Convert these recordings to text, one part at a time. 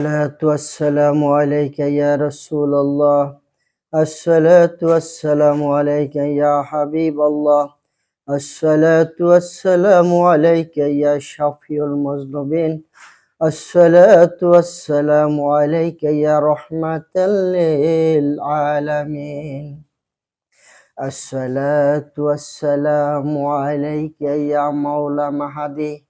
الصلاة والسلام عليك يا رسول الله. الصلاة والسلام عليك يا حبيب الله. الصلاة والسلام عليك يا شفيع المذنبين. الصلاة والسلام عليك يا رحمة للعالمين. الصلاة والسلام عليك يا مولى مهدي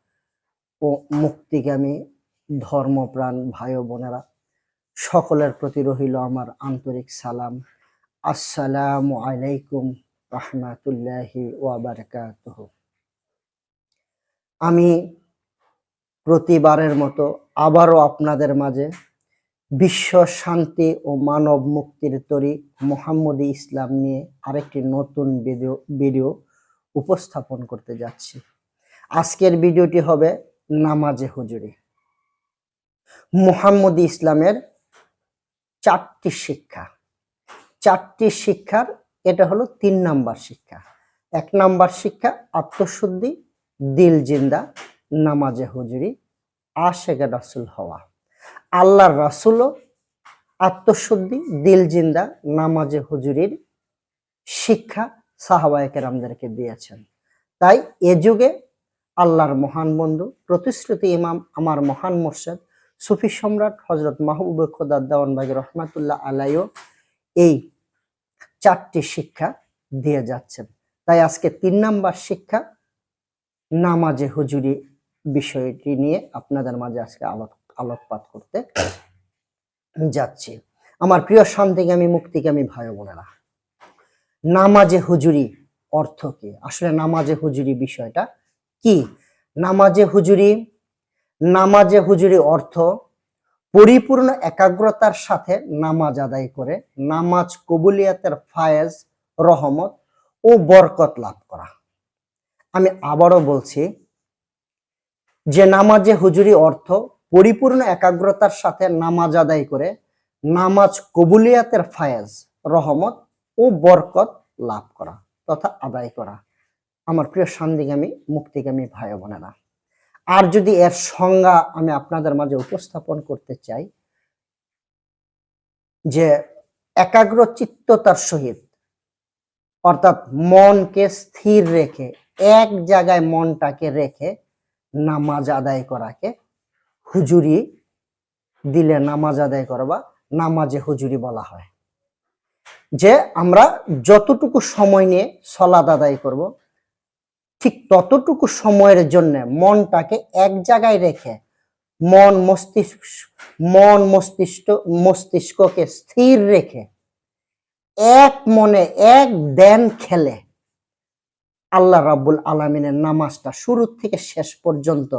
ও মুক্তিগামী ধর্মপ্রাণ ভাই বোনেরা, সকলের প্রতি রহিল আমার আন্তরিক সালাম। আসসালামু আলাইকুম রহমাতুল্লাহি ওয়া বারাকাতুহু। আমি প্রতিবারের মতো আবারও আপনাদের মাঝে বিশ্ব শান্তি ও মানব মুক্তির তরি মোহাম্মদী ইসলাম নিয়ে আরেকটি নতুন ভিডিও ভিডিও উপস্থাপন করতে যাচ্ছি। আজকের ভিডিওটি হবে নামাজে হুজুরি। মোহাম্মদী ইসলামের চারটি শিক্ষা। চারটি শিক্ষার, এটা হলো তিন নাম্বার শিক্ষা। এক নাম্বার শিক্ষা, আত্মশুদ্ধি, দিল জিন্দা, নামাজে হুজুরি আশেগা রাসুল হওয়া। আল্লাহর রাসুলও আত্মশুদ্ধি, দিল জিন্দা, নামাজে হুজুরির শিক্ষা সাহাবায়কের আমাদেরকে দিয়েছেন। তাই এ যুগে আল্লাহর মহান বন্ধু, প্রতিশ্রুতি ইমাম, আমার মহান মোর্শেদ, সুফি সম্রাট হজরত মাহবুব খোদার দেওয়ান বাগি রহমাতুল্লাহ আলাইও এই চারটি শিক্ষা দিয়ে যাচ্ছেন। তাই আজকে তিন নাম্বার শিক্ষা, নামাজে হুজুরি বিষয়টি নিয়ে আপনাদের মাঝে আজকে আলোক, আলোকপাত করতে যাচ্ছি। আমার প্রিয় শান্তিগামী, মুক্তিগামী ভাই বোনেরা, নামাজে হুজুরি অর্থ কি? আসলে নামাজে হুজুরি বিষয়টা কি? নামাজে হুজুরি নামাজে হুজুরি অর্থ পরিপূর্ণ একাগ্রতার সাথে নামাজ আদায় করে, নামাজ কবুলিয়াতের ফায়েজ, রহমত ও বরকত লাভ করা। আমি আবারও বলছি, যে নামাজে হুজুরি অর্থ পরিপূর্ণ একাগ্রতার সাথে নামাজ আদায় করে, নামাজ কবুলিয়াতের ফায়েজ, রহমত ও বরকত লাভ করা তথা আদায় করা। আমার প্রিয় শান্তিগামী, মুক্তিগামী ভাই বোনেরা। আর যদি এর সংজ্ঞা আমি আপনাদের মাঝে উপস্থাপন করতে চাই, যে একাগ্র চিত্ততার সহিত, অর্থাৎ মনকে স্থির রেখে, এক জায়গায় মনটাকে রেখে নামাজ আদায় করাকে হুজুরি দিলে নামাজ আদায় করা বা নামাজে হুজুরি বলা হয়। যে আমরা যতটুকু সময় নিয়ে সলাদ আদায় করব ঠিক ততটুকু সময়ের জন্য মনটাকে এক জায়গায় রেখে মন মস্তিষ্ক মন মস্তিষ্ক, মস্তিষ্ককে স্থির রেখে এক মনে এক দেন খেলে আল্লাহ রাব্বুল আলমিনের নামাজটা শুরু থেকে শেষ পর্যন্ত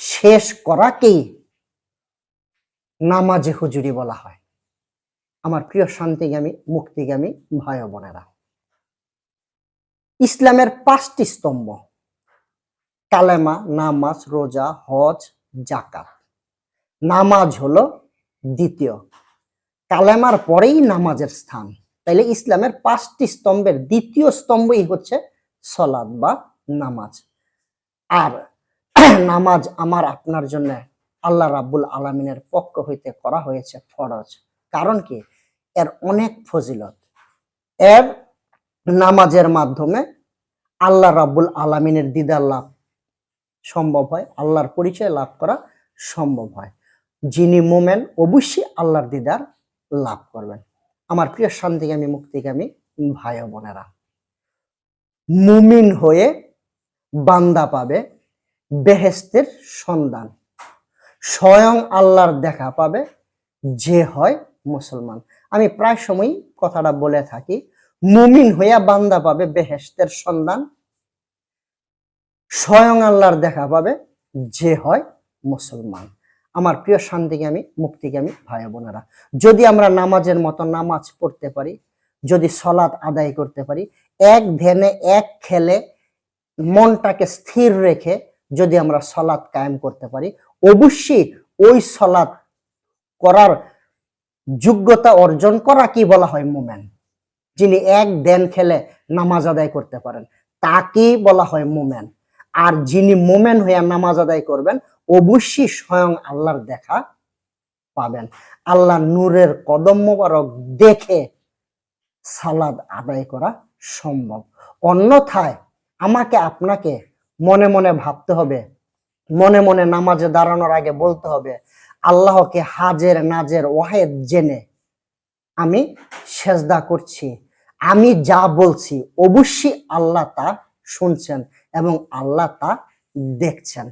শেষ করাকেই নামাজে হুজুরি বলা হয়। আমার প্রিয় শান্তিগামী, মুক্তিগামী ভাই বোনেরা। ইসলামের পাঁচটি স্তম্ভ। কালেমা, নামাজ, রোজা, হজ জাকাত নামাজ হলো দ্বিতীয়। কালেমার পরেই নামাজের স্থান। তাইলে ইসলামের পাঁচটি স্তম্ভের দ্বিতীয় স্তম্ভই হচ্ছে সলাদ বা নামাজ। আর নামাজ আমার আপনার জন্য আল্লাহ রাব্বুল আলমিনের পক্ষ হইতে করা হয়েছে ফরজ। কারণ কি? এর অনেক ফজিলত। এর নামাজের মাধ্যমে আল্লাহ রাব্বুল আলমিনের দিদার লাভ সম্ভব হয়, আল্লাহর পরিচয় লাভ করা সম্ভব হয়। যিনি মোমেন, অবশ্যই আল্লাহর দিদার লাভ করবেন। আমার প্রিয় শান্তিগামী মুক্তিগামী ভাই বোনেরা, মুমিন হয়ে বান্দা পাবে বেহেস্তের সন্ধান। স্বয়ং আল্লাহর দেখা পাবে যে হয় মুসলমান। আমি প্রায় সময় কথাটা বলে থাকি মুমিন হইয়া বান্দা পাবে বেহেস্তের সন্ধান। স্বয়ং আল্লাহর দেখা পাবে যে হয় মুসলমান। আমার প্রিয় শান্তিগামী মুক্তিগামী ভাই বোনেরা, যদি আমরা নামাজের মতো নামাজ পড়তে পারি, যদি সলাৎ আদায় করতে পারি, এক ধ্যানে এক খেলে মনটাকে স্থির রেখে যদি আমরা সলাৎ কায়েম করতে পারি, অবশ্যই ওই সলাৎ করার যোগ্যতা অর্জন করা কি বলা হয় মোমেন? যিনি এক দেন খেলে নামাজ আদায় করতে পারেন। তাকেই বলা হয় মোমেন। আর যিনি মোমেন হইয়া নামাজ আদায় করবেন, অবশ্যই স্বয়ং আল্লাহর দেখা পাবেন। আল্লাহ নূরের কদম মোবারক দেখে সালাদ আদায় করা সম্ভব। অন্যথায় আমাকে আপনাকে মনে মনে ভাবতে হবে, মনে মনে নামাজে দাঁড়ানোর আগে বলতে হবে, আল্লাহকে হাজের, নাজের, ওয়াহেদ জেনে আমি সেজদা করছি। আমি যা বলছি, অবশ্যই আল্লাহ তা শুনছেন এবং আল্লাহ তা দেখছেন।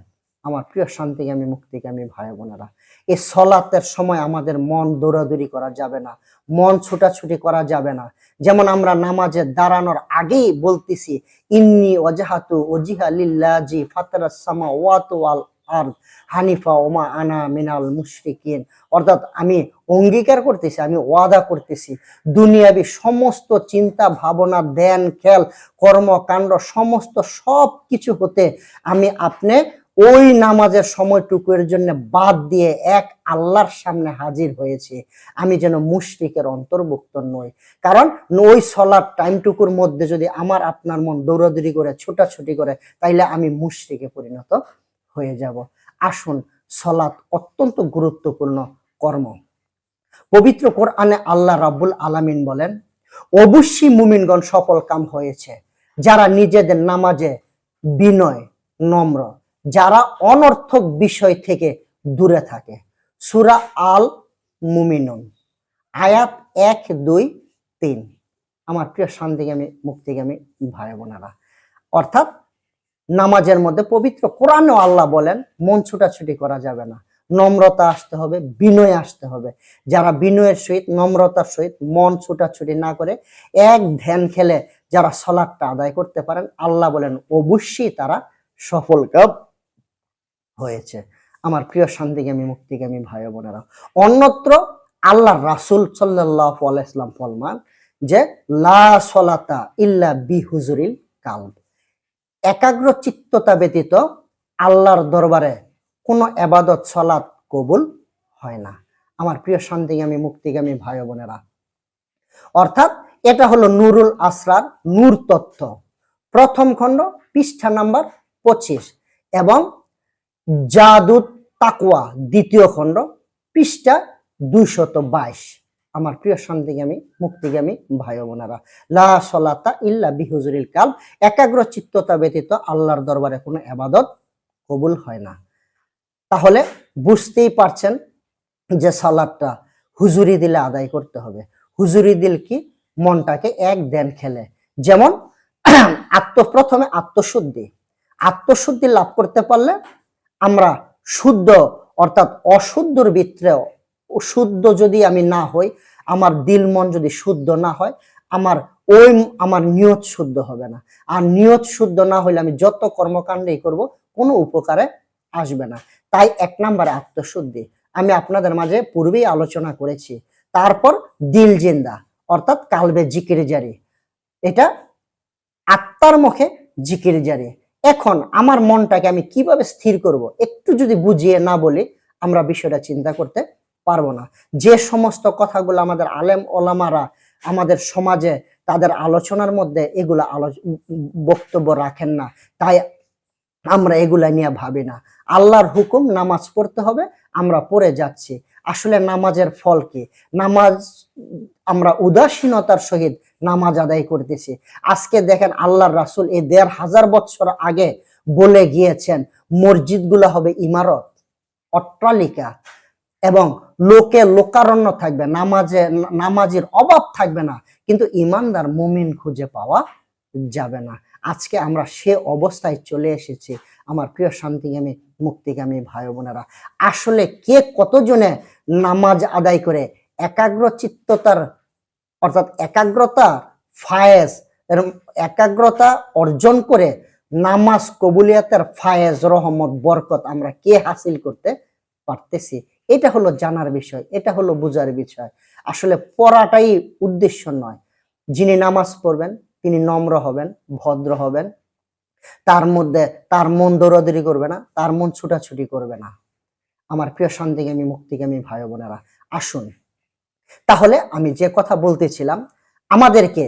আমার প্রিয় শান্তিগামী মুক্তিগামী ভাই বোনেরা এই সলাতের সময় আমাদের মন দৌড়াদৌড়ি করা যাবে না, মন ছুটাছুটি করা যাবে না। যেমন আমরা নামাজে দাঁড়ানোর আগেই বলতেছি, ইন্নি ওজাহাতু ওজিহা লিল্লাজি ফাতারাস সামা ওয়াতু আল আর হানিফা, ওমা আনা মিনাল মুশরিকিন অর্থাৎ আমি অঙ্গীকার করতেছি, আমি ওয়াদা করতেছি। দুনিয়াবি সমস্ত চিন্তা, ভাবনা, ধ্যান খেল কর্মকাণ্ড সমস্ত সব কিছু হতে আমি আপনি ওই নামাজের সময়টুকুর জন্য বাদ দিয়ে এক আল্লাহর সামনে হাজির হয়েছে। আমি যেন মুশরিকের অন্তর্ভুক্ত নই। কারণ ওই সলার টাইমটুকুর মধ্যে যদি আমার আপনার মন দৌড়াদৌড়ি করে, ছোটাছুটি করে, তাইলে আমি মুশরিকে পরিণত হয়ে যাব। আসুন, সলাৎ অত্যন্ত গুরুত্বপূর্ণ কর্ম। পবিত্র কোরআনে আল্লাহ রাব্বুল আলামিন বলেন অবশ্যই মুমিনগণ সফল কাম হয়েছে। যারা নিজেদের নামাজে বিনয়, নম্র, যারা অনর্থক বিষয় থেকে দূরে থাকে। সুরা আল মুমিনুন আয়াত এক, দুই, তিন। আমার প্রিয় শান্তিগামী মুক্তিগামী ভাই বোনেরা অর্থাৎ নামাজের মধ্যে পবিত্র কোরআনও আল্লাহ বলেন, মন ছুটাছুটি করা যাবে না। নম্রতা আসতে হবে, বিনয় আসতে হবে। যারা বিনয়ের সহিত, নম্রতার সহিত মন ছুটাছুটি না করে এক ধ্যান খেলে যারা সলাটটা আদায় করতে পারেন, আল্লাহ বলেন, অবশ্যই তারা সফল কাপ হয়েছে। আমার প্রিয় শান্তিগামী মুক্তিগামী ভাই বোনেরা, অন্যত্র আল্লাহ রাসুল সাল্লাহ আলাইসলাম ফলমান যে, লা সলাতা ইল্লা বি হুজুরিল কালব। একাগ্র চিত্ততা ব্যতীত আল্লাহর দরবারে কোনো এবাদত, সলাৎ কবুল হয় না। আমার প্রিয় শান্তিগামী, মুক্তিগামী ভাই বোনেরা, অর্থাৎ এটা হলো নুরুল আসরার নূর তথ্য প্রথম খণ্ড, পৃষ্ঠা নাম্বার পঁচিশ, এবং জাদুত তাকুয়া দ্বিতীয় খণ্ড, পৃষ্ঠা দুইশত বাইশ। আমার প্রিয় শান্তিগামী মুক্তিগামী ভাই বোনেরা লা সলাতা ইল্লা বিহুজুরিল কাল একাগ্র চিত্ততা ব্যতীত আল্লাহর দরবারে কোনো আবাদত কবুল হয় না। তাহলে বুঝতেই পারছেন যে সালাদটা হুজুরি দিলে আদায় করতে হবে। হুজুরি দিল কি? মনটাকে এক দেন খেলে। যেমন আত্ম প্রথমে আত্মশুদ্ধি। আত্মশুদ্ধি লাভ করতে পারলে আমরা শুদ্ধ অর্থাৎ অশুদ্ধর ভিতরে শুদ্ধ যদি আমি না হই, আমার দিল মন যদি শুদ্ধ না হয়, আমার ওই, আমার নিয়ত শুদ্ধ হবে না। আর নিয়ত শুদ্ধ না হইলে আমি যত কর্মকাণ্ডই করব, কোনো উপকারে আসবে না। তাই এক নম্বরে আত্মশুদ্ধি। আমি আপনাদের মাঝে পূর্বেই আলোচনা করেছি। তারপর দিল জিন্দা, অর্থাৎ কালবে জিকির জারি। এটা আত্মার মুখে জিকির জারি। এখন আমার মনটাকে আমি কীভাবে স্থির করব, একটু যদি বুঝিয়ে না বলি, আমরা বিষয়টা চিন্তা করতে পারব না। যে সমস্ত কথাগুলো আমাদের আলেম ওলামারা আমাদের সমাজে তাদের আলোচনার মধ্যে এগুলা আলো বক্তব্য রাখেন না, তাই আমরা এগুলা নিয়ে ভাবি না। আল্লাহর হুকুম, নামাজ পড়তে হবে, আমরা পড়ে যাচ্ছি। আসলে নামাজের ফল কি? নামাজ, আমরা উদাসীনতার সহিত নামাজ আদায় করতেছি। আজকে দেখেন আল্লাহর রাসুল এই দেড় হাজার বছর আগে বলে গিয়েছেন, মসজিদগুলো হবে ইমারত, অট্টালিকা। এবং লোকে লোকারণ্য থাকবে, নামাজে, নামাজের অভাব থাকবে না, কিন্তু ইমানদার মুমিন খুঁজে পাওয়া যাবে না। আজকে আমরা সে অবস্থায় চলে এসেছি, আমার প্রিয় শান্তিগামী, মুক্তিগামী ভাই বোনেরা। আসলে কে কতজনে নামাজ আদায় করে? একাগ্র চিত্ততার অর্থাৎ একাগ্রতা, ফায়েজ এরকম একাগ্রতা অর্জন করে নামাজ কবুলিয়াতের ফায়েজ, রহমত, বরকত আমরা কে হাসিল করতে পারতেছি? এটা হলো জানার বিষয়, এটা হলো বোঝার বিষয়। আসলে পড়াটাই উদ্দেশ্য নয়। যিনি নামাজ পড়বেন, তিনি নম্র হবেন, ভদ্র হবেন। তার মধ্যে তার মন দৌড়াদৌড়ি করবে না, তার মন ছুটাছুটি করবে না। আমার প্রিয় শান্তিগামী মুক্তিগামী ভাই বোনেরা, আসুন। তাহলে আমি যে কথা বলতেছিলাম, আমাদেরকে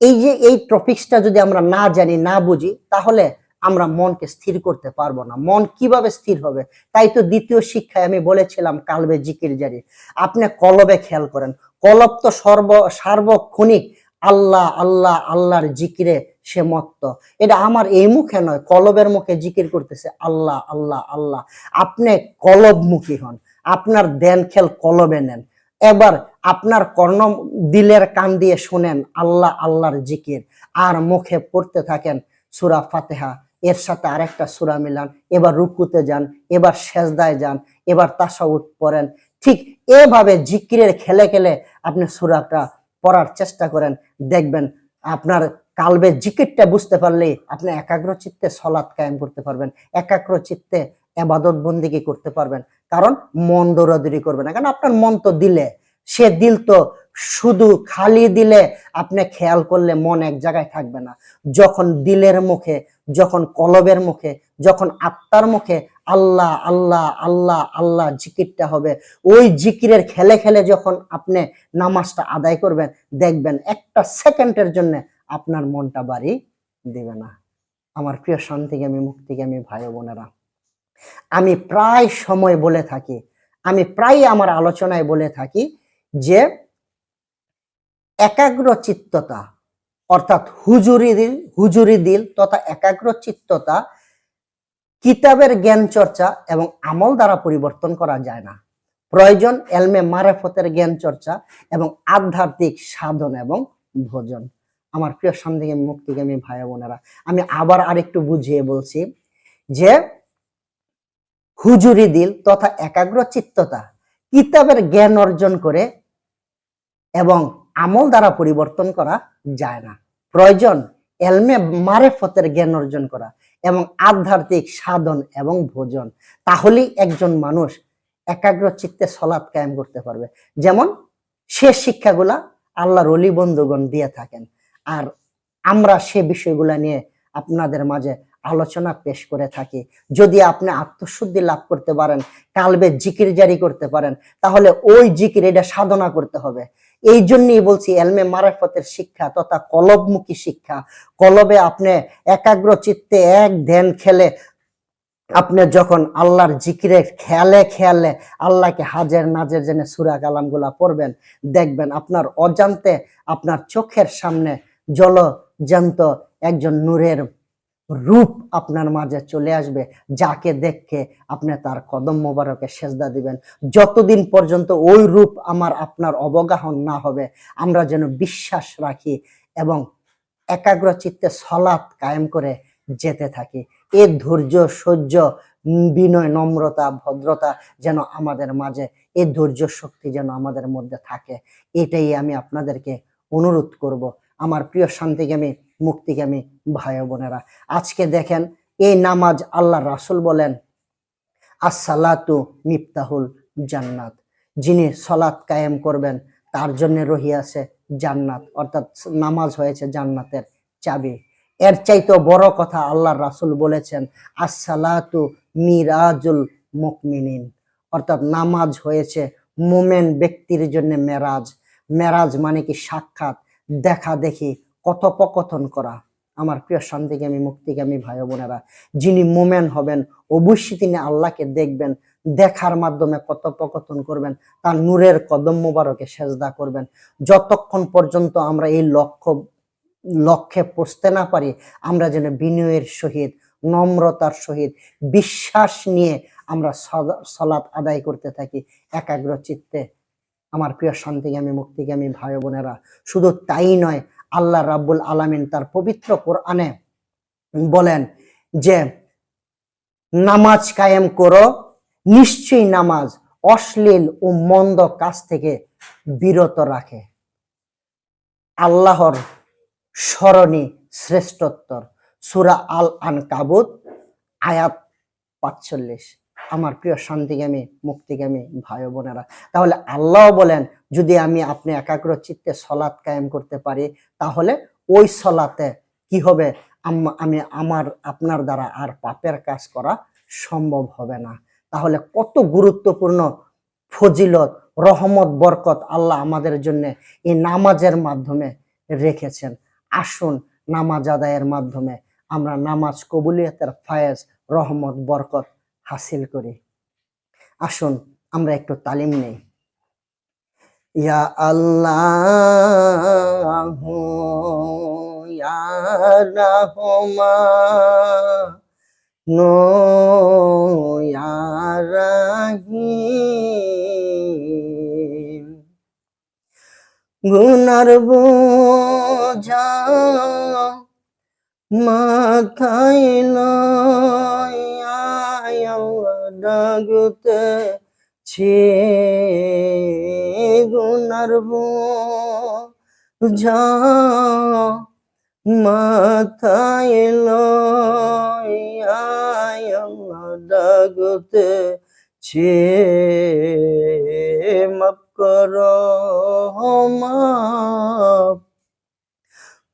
এই যে এই টপিক্সটা যদি আমরা না জানি, না বুঝি, তাহলে আমরা মনকে স্থির করতে পারব না। মন কীভাবে স্থির হবে? তাই তো দ্বিতীয় শিক্ষায় আমি বলেছিলাম কালবে জিকির জারি। আপনি কলবে খেয়াল করেন। কলব তো সর্ব, সার্বক্ষণিক আল্লাহ আল্লাহ, আল্লাহর জিকিরে সে মত্ত। এটা আমার এই মুখে নয়, কলবের মুখে জিকির করতেছে আল্লাহ আল্লাহ আল্লাহ। আপনি কলবমুখী হন। আপনার দেন খেল কলবে নেন। এবার আপনার কর্ণ দিলের কান দিয়ে শোনেন আল্লাহ, আল্লাহর জিকির। আর মুখে পড়তে থাকেন সুরা ফাতেহা। এর সাথে আরেকটা সুরা মিলান, এবার রুকুতে যান, এবার সেজদায় যান, এবার তাসাউদ পড়েন। ঠিক এভাবে জিকিরের খেলে খেলে আপনি সুরাটা পড়ার চেষ্টা করেন। দেখবেন আপনার কালবে জিকিরটা বুঝতে পারলে আপনি একাগ্র চিত্তে সলাৎ কায়েম করতে পারবেন, একাগ্র চিত্তে এবাদত বন্দিকে করতে পারবেন। কারণ মন দৌড়াদৌড়ি করবে না। কারণ আপনার মন তো দিলে। সে দিল তো শুধু খালি দিলে আপনি খেয়াল করলে মন এক জায়গায় থাকবে না। যখন দিলের মুখে, যখন কলবের মুখে, যখন আত্মার মুখে আল্লাহ আল্লাহ আল্লাহ আল্লাহ জিকিরটা হবে, ওই জিকিরের খেলে খেলে যখন আপনি নামাজটা আদায় করবেন, দেখবেন একটা সেকেন্ডের জন্য আপনার মনটা বাড়ি দেবে না। আমার প্রিয় শান্তিগামী মুক্তিগামী ভাই বোনেরা, আমি প্রায় সময় বলে থাকি, আমি প্রায় আমার আলোচনায় বলে থাকি যে একাগ্র চিত্ততা অর্থাৎ হুজুরি দিল হুজুরি দিল তথা একাগ্র চিত্ততা কিতাবের জ্ঞান চর্চা এবং আমল দ্বারা পরিবর্তন করা যায় না। প্রয়োজন এলমে মারেফতের জ্ঞান চর্চা এবং আধ্যাত্মিক সাধন এবং ভোজন। আমার প্রিয় সন্দেহী মুক্তিগামী ভাই বোনেরা, আমি আবার আরেকটু বুঝিয়ে বলছি যে হুজুরি দিল তথা একাগ্র চিত্ততা কিতাবের জ্ঞান অর্জন করে এবং আমল দ্বারা পরিবর্তন করা যায় না। প্রয়োজন, এলমে মারেফতের জ্ঞান অর্জন করা এবং আধ্যাত্মিক সাধন এবং ভোজন। তাহলেই একজন মানুষ একাগ্র চিত্তে সলাৎ কায়েম করতে পারবে। যেমন, সে শিক্ষাগুলা আল্লাহর অলি বন্ধুগণ দিয়ে থাকেন আর আমরা সে বিষয়গুলা নিয়ে আপনাদের মাঝে আলোচনা পেশ করে থাকি। যদি আপনি আত্মশুদ্ধি লাভ করতে পারেন, কালবে জিকির জারি করতে পারেন, তাহলে ওই জিকির, এটা সাধনা করতে হবে। এই জন্যই বলছি এলমে মারেফতের শিক্ষা তথা কলবমুখী শিক্ষা। কলবে আপনি একাগ্র চিত্তে এক ধ্যান খেলে আপনি যখন আল্লাহর জিকিরে খেয়ালে খেয়ালে আল্লাহকে হাজের নাজের জেনে সুরা কালামগুলা পড়বেন, দেখবেন আপনার অজান্তে আপনার চোখের সামনে জলজান্ত একজন নূরের রূপ আপনার মাঝে চলে আসবে, যাকে দেখে আপনি তার কদম মোবারকে সেজদা দিবেন। যতদিন পর্যন্ত ওই রূপ আমার আপনার অবগাহন না হবে, আমরা যেন বিশ্বাস রাখি এবং একাগ্র চিত্তে সলাৎ কায়েম করে যেতে থাকি। এ ধৈর্য, সহ্য, বিনয়, নম্রতা, ভদ্রতা যেন আমাদের মাঝে, এ ধৈর্য শক্তি যেন আমাদের মধ্যে থাকে, এটাই আমি আপনাদেরকে অনুরোধ করব। আমার প্রিয় শান্তিগামী মুক্তিগামী ভাই বোনেরা। আজকে দেখেন, এই নামাজ আল্লাহ রাসুল বলেন, আসসালাতু মিফতাহুল জান্নাত। যিনি সলাৎ কায়েম করবেন, তার জন্য রহিয়াছে জান্নাত। অর্থাৎ নামাজ হয়েছে জান্নাতের চাবি। এর চাইতে বড় কথা আল্লাহ রাসুল বলেছেন, আসসালাতু মিরাজুল মুকমিনিন অর্থাৎ নামাজ হয়েছে মোমেন ব্যক্তির জন্য মেরাজ। মেরাজ মানে কি সাক্ষাৎ, দেখা দেখি কথোপকথন করা। আমার প্রিয় শান্তিগামী মুক্তিগামী ভাই বোনেরা, যিনি মোমেন হবেন, অবশ্যই তিনি আল্লাহকে দেখবেন, দেখার মাধ্যমে কথোপকথন করবেন, তার নূরের কদম মোবারকে সেজদা করবেন। যতক্ষণ পর্যন্ত আমরা এই লক্ষ্য, লক্ষ্যে পৌঁছতে না পারি, আমরা যেন বিনয়ের সহিত, নম্রতার সহিত, বিশ্বাস নিয়ে আমরা সলাৎ আদায় করতে থাকি, একাগ্র চিত্তে। আমার প্রিয় শান্তিগামী মুক্তিগামী ভাই বোনেরা, শুধু তাই নয় আল্লাহ রাব্বুল আলামিন তার পবিত্র কোরআনে বলেন যে, নামাজ কায়েম করো, নিশ্চয়ই নামাজ অশ্লীল ও মন্দ কাজ থেকে বিরত রাখে। আল্লাহর স্মরণী শ্রেষ্ঠত্তর সুরা আল আন কাবুত আয়াত পাঁচচল্লিশ। আমার প্রিয় শান্তিগামী, মুক্তিগামী ভাই বোনেরা তাহলে আল্লাহ বলেন যদি আমি আপনি একাগ্র চিত্তে সলাৎ কায়েম করতে পারি, তাহলে ওই সলাতে কি হবে? আম- আমি আমার, আপনার দ্বারা আর পাপের কাজ করা সম্ভব হবে না। তাহলে কত গুরুত্বপূর্ণ ফজিলত, রহমত, বরকত আল্লাহ আমাদের জন্য এই নামাজের মাধ্যমে রেখেছেন। আসুন নামাজ আদায়ের মাধ্যমে আমরা নামাজ কবুলিয়তের ফায়েজ, রহমত, বরকত হাসিল করি। আসুন, আমরা একটু তালিম নেই। ইয়া আল্লাহ ইয়া রহমান নো ইয়া রাহিম। গুনার বোঝা মাথায় লইয়া ডাগুতে ছে। গুনার বোঝা মাথায় ডাগুতে ছে মাপ করো মাপ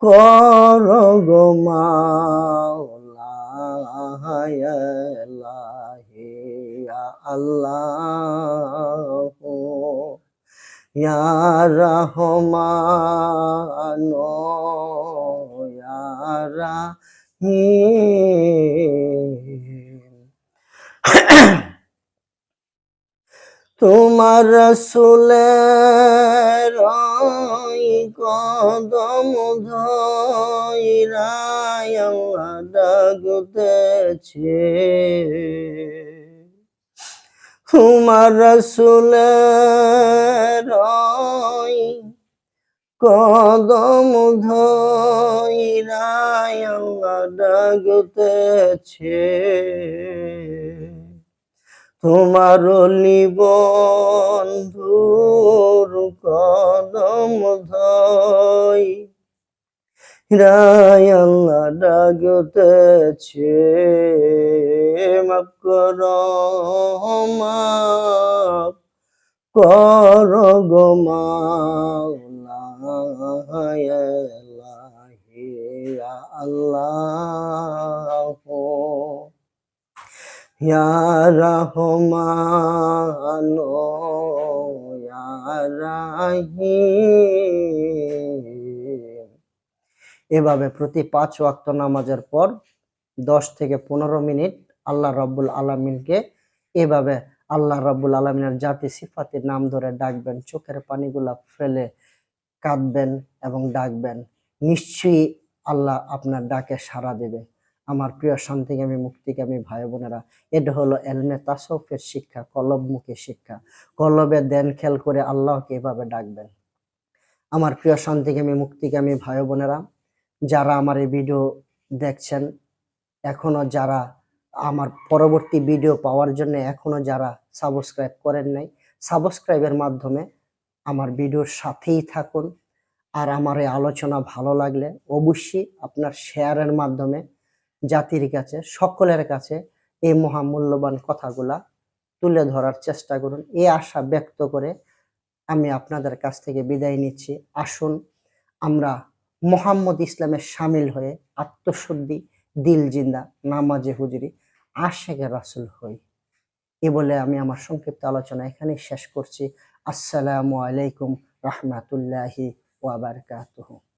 করো গো মাওলা ইলাহি ইয়া আল্লাহ রহমান ইয়া রাহিম। তোমার রসুলের কদম ধইরায় ডাকতেছে তোমার রসুলের ওই কদম ডাকতেছে। তোমার বন্ধুর কদম ধই রায় আল্লাহ ডাকতেছে মাপ কর মাপ কর গো আল্লাহ। রহমান রাহিম। এভাবে প্রতি পাঁচ ওয়াক্ত নামাজের পর দশ থেকে পনেরো মিনিট আল্লাহ রাব্বুল আলমিনকে এভাবে আল্লাহ রাব্বুল আলমিনের জাতি সিফাতির নাম ধরে ডাকবেন, চোখের পানিগুলা ফেলে কাঁদবেন এবং ডাকবেন। নিশ্চয়ই আল্লাহ আপনার ডাকে সাড়া দেবে। আমার প্রিয় শান্তিকামী, মুক্তিকামী ভাই বোনেরা, এটা হলো এলমে তাসফের শিক্ষা, কলবমুখী শিক্ষা। কলবে দেন খেল করে আল্লাহকে এভাবে ডাকবেন। আমার প্রিয় শান্তিকামী, মুক্তিকামী ভাই বোনেরা যারা আমার এই ভিডিও দেখছেন, এখনও যারা আমার পরবর্তী ভিডিও পাওয়ার জন্য এখনও যারা সাবস্ক্রাইব করেন নাই সাবস্ক্রাইবের মাধ্যমে আমার ভিডিওর সাথেই থাকুন। আর আমার এই আলোচনা ভালো লাগলে অবশ্যই আপনার শেয়ারের মাধ্যমে জাতির কাছে, সকলের কাছে এই মহামূল্যবান কথাগুলা তুলে ধরার চেষ্টা করুন। এই আশা ব্যক্ত করে আমি আপনাদের কাছ থেকে বিদায় নিচ্ছি। আসুন, আমরা মোহাম্মদ ইসলামের সামিল হয়ে আত্মশুদ্ধি, দিল জিন্দা, নামাজে হুজুরি, আশেখ রাসুল হই। এ বলে আমি আমার সংক্ষিপ্ত আলোচনা এখানে শেষ করছি। আসসালামু আলাইকুম রহমাতুল্লাহি ওয়াবারকাতুহু